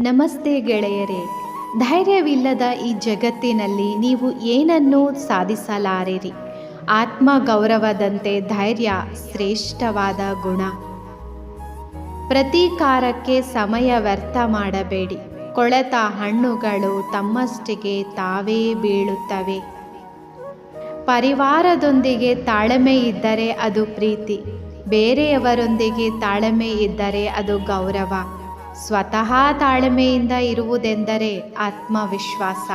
ನಮಸ್ತೆ ಗೆಳೆಯರೇ, ಧೈರ್ಯವಿಲ್ಲದ ಈ ಜಗತ್ತಿನಲ್ಲಿ ನೀವು ಏನನ್ನೂ ಸಾಧಿಸಲಾರಿರಿ? ಆತ್ಮ ಗೌರವದಂತೆ ಧೈರ್ಯ ಶ್ರೇಷ್ಠವಾದ ಗುಣ. ಪ್ರತೀಕಾರಕ್ಕೆ ಸಮಯ ವ್ಯರ್ಥ ಮಾಡಬೇಡಿ. ಕೊಳೆತ ಹಣ್ಣುಗಳು ತಮ್ಮಷ್ಟಿಗೆ ತಾವೇ ಬೀಳುತ್ತವೆ. ಪರಿವಾರದೊಂದಿಗೆ ತಾಳ್ಮೆ ಇದ್ದರೆ ಅದು ಪ್ರೀತಿ. ಬೇರೆಯವರೊಂದಿಗೆ ತಾಳ್ಮೆ ಇದ್ದರೆ ಅದು ಗೌರವ. ಸ್ವತಃ ತಾಳ್ಮೆಯಿಂದ ಇರುವುದೆಂದರೆ ಆತ್ಮವಿಶ್ವಾಸ.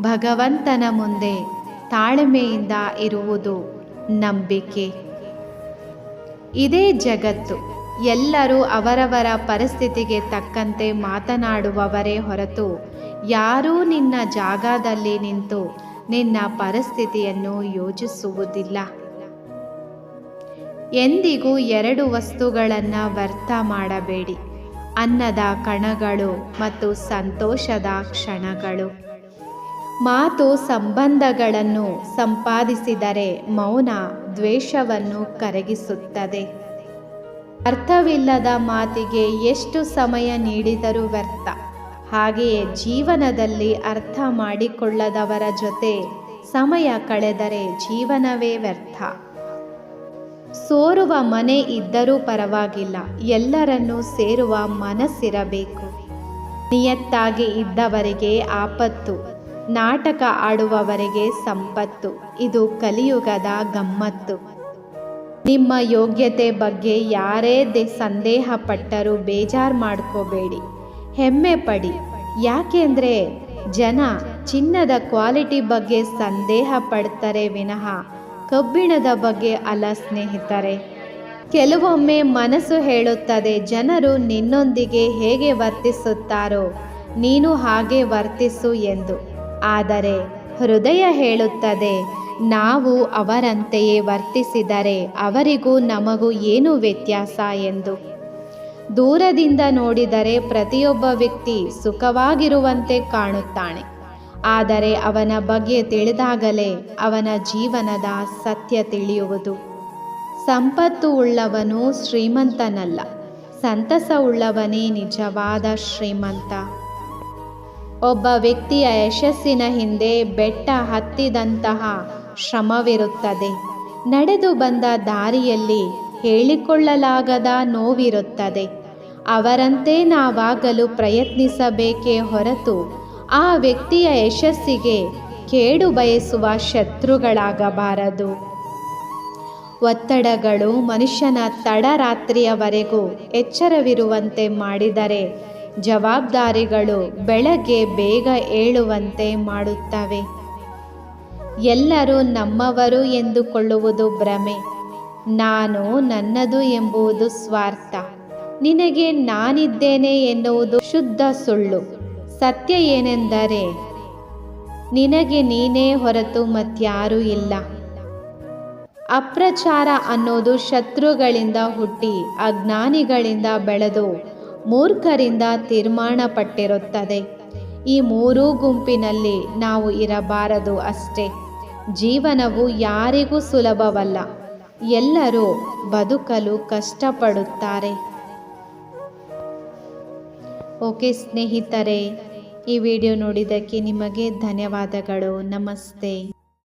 ಭಗವಂತನ ಮುಂದೆ ತಾಳ್ಮೆಯಿಂದ ಇರುವುದು ನಂಬಿಕೆ. ಇದೇ ಜಗತ್ತು ಎಲ್ಲರೂ ಅವರವರ ಪರಿಸ್ಥಿತಿಗೆ ತಕ್ಕಂತೆ ಮಾತನಾಡುವವರೇ ಹೊರತು ಯಾರೂ ನಿನ್ನ ಜಾಗದಲ್ಲಿ ನಿಂತು ನಿನ್ನ ಪರಿಸ್ಥಿತಿಯನ್ನು ಯೋಚಿಸುವುದಿಲ್ಲ. ಎಂದಿಗೂ ಎರಡು ವಸ್ತುಗಳನ್ನು ವ್ಯರ್ಥ ಮಾಡಬೇಡಿ. ಅನ್ನದ ಕಣಗಳು ಮತ್ತು ಸಂತೋಷದ ಕ್ಷಣಗಳು. ಮಾತು ಸಂಬಂಧಗಳನ್ನು ಸಂಪಾದಿಸಿದರೆ ಮೌನ ದ್ವೇಷವನ್ನು ಕರಗಿಸುತ್ತದೆ. ಅರ್ಥವಿಲ್ಲದ ಮಾತಿಗೆ ಎಷ್ಟು ಸಮಯ ನೀಡಿದರೂ ವ್ಯರ್ಥ. ಹಾಗೆಯೇ ಜೀವನದಲ್ಲಿ ಅರ್ಥ ಮಾಡಿಕೊಳ್ಳದವರ ಜೊತೆ ಸಮಯ ಕಳೆದರೆ ಜೀವನವೇ ವ್ಯರ್ಥ. ಸೋರುವ ಮನೆ ಇದ್ದರೂ ಪರವಾಗಿಲ್ಲ, ಎಲ್ಲರನ್ನೂ ಸೇರುವ ಮನಸ್ಸಿರಬೇಕು. ನಿಯತ್ತಾಗಿ ಇದ್ದವರಿಗೆ ಆಪತ್ತು, ನಾಟಕ ಆಡುವವರಿಗೆ ಸಂಪತ್ತು, ಇದು ಕಲಿಯುಗದ ಗಮ್ಮತ್ತು. ನಿಮ್ಮ ಯೋಗ್ಯತೆ ಬಗ್ಗೆ ಯಾರೇ ದೇ ಸಂದೇಹ ಪಟ್ಟರೂ ಬೇಜಾರು ಮಾಡ್ಕೋಬೇಡಿ, ಹೆಮ್ಮೆ ಪಡಿ. ಯಾಕೆಂದರೆ ಜನ ಚಿನ್ನದ ಕ್ವಾಲಿಟಿ ಬಗ್ಗೆ ಸಂದೇಹ ಪಡ್ತಾರೆ ವಿನಃ ಕಬ್ಬಿಣದ ಬಗ್ಗೆ ಅಲ್ಲ ಸ್ನೇಹಿತರೆ. ಕೆಲವೊಮ್ಮೆ ಮನಸ್ಸು ಹೇಳುತ್ತದೆ, ಜನರು ನಿನ್ನೊಂದಿಗೆ ಹೇಗೆ ವರ್ತಿಸುತ್ತಾರೋ, ನೀನು ಹಾಗೆ ವರ್ತಿಸು ಎಂದು. ಆದರೆ ಹೃದಯ ಹೇಳುತ್ತದೆ, ನಾವು ಅವರಂತೆಯೇ ವರ್ತಿಸಿದರೆ ಅವರಿಗೂ ನಮಗೂ ಏನು ವ್ಯತ್ಯಾಸ ಎಂದು. ದೂರದಿಂದ ನೋಡಿದರೆ ಪ್ರತಿಯೊಬ್ಬ ವ್ಯಕ್ತಿ ಸುಖವಾಗಿರುವಂತೆ ಕಾಣುತ್ತಾನೆ. ಆದರೆ ಅವನ ಬಗ್ಗೆ ತಿಳಿದಾಗಲೇ ಅವನ ಜೀವನದ ಸತ್ಯ ತಿಳಿಯುವುದು. ಸಂಪತ್ತು ಉಳ್ಳವನು ಶ್ರೀಮಂತನಲ್ಲ, ಸಂತಸ ಉಳ್ಳವನೇ ನಿಜವಾದ ಶ್ರೀಮಂತ. ಒಬ್ಬ ವ್ಯಕ್ತಿಯ ಯಶಸ್ಸಿನ ಹಿಂದೆ ಬೆಟ್ಟ ಹತ್ತಿದಂತಹ ಶ್ರಮವಿರುತ್ತದೆ. ನಡೆದು ಬಂದ ದಾರಿಯಲ್ಲಿ ಹೇಳಿಕೊಳ್ಳಲಾಗದ ನೋವಿರುತ್ತದೆ. ಅವರಂತೆ ನಾವಾಗಲು ಪ್ರಯತ್ನಿಸಬೇಕೇ ಹೊರತು ಆ ವ್ಯಕ್ತಿಯ ಯಶಸ್ಸಿಗೆ ಕೇಡು ಬಯಸುವ ಶತ್ರುಗಳಾಗಬಾರದು. ಒತ್ತಡಗಳು ಮನುಷ್ಯನ ತಡರಾತ್ರಿಯವರೆಗೂ ಎಚ್ಚರವಿರುವಂತೆ ಮಾಡಿದರೆ ಜವಾಬ್ದಾರಿಗಳು ಬೆಳಗ್ಗೆ ಬೇಗ ಏಳುವಂತೆ ಮಾಡುತ್ತವೆ. ಎಲ್ಲರೂ ನಮ್ಮವರು ಎಂದುಕೊಳ್ಳುವುದು ಭ್ರಮೆ. ನಾನು ನನ್ನದು ಎಂಬುದು ಸ್ವಾರ್ಥ. ನಿನಗೆ ನಾನಿದ್ದೇನೆ ಎನ್ನುವುದು ಶುದ್ಧ ಸುಳ್ಳು. ಸತ್ಯ ಏನೆಂದರೆ, ನಿನಗೆ ನೀನೇ ಹೊರತು ಮತ್ಯಾರೂ ಇಲ್ಲ. ಅಪ್ರಚಾರ ಅನ್ನೋದು ಶತ್ರುಗಳಿಂದ ಹುಟ್ಟಿ ಅಜ್ಞಾನಿಗಳಿಂದ ಬೆಳೆದು ಮೂರ್ಖರಿಂದ ತೀರ್ಮಾನ ಪಟ್ಟಿರುತ್ತದೆ ಈ ಮೂರೂ ಗುಂಪಿನಲ್ಲಿ ನಾವು ಇರಬಾರದು ಅಷ್ಟೇ. ಜೀವನವು ಯಾರಿಗೂ ಸುಲಭವಲ್ಲ. ಎಲ್ಲರೂ ಬದುಕಲು ಕಷ್ಟಪಡುತ್ತಾರೆ. ಓಕೆ ಸ್ನೇಹಿತರೆ ಈ ವಿಡಿಯೋ ನೋಡಿದ್ದಕ್ಕೆ ನಿಮಗೆ ಧನ್ಯವಾದಗಳು. ನಮಸ್ತೆ.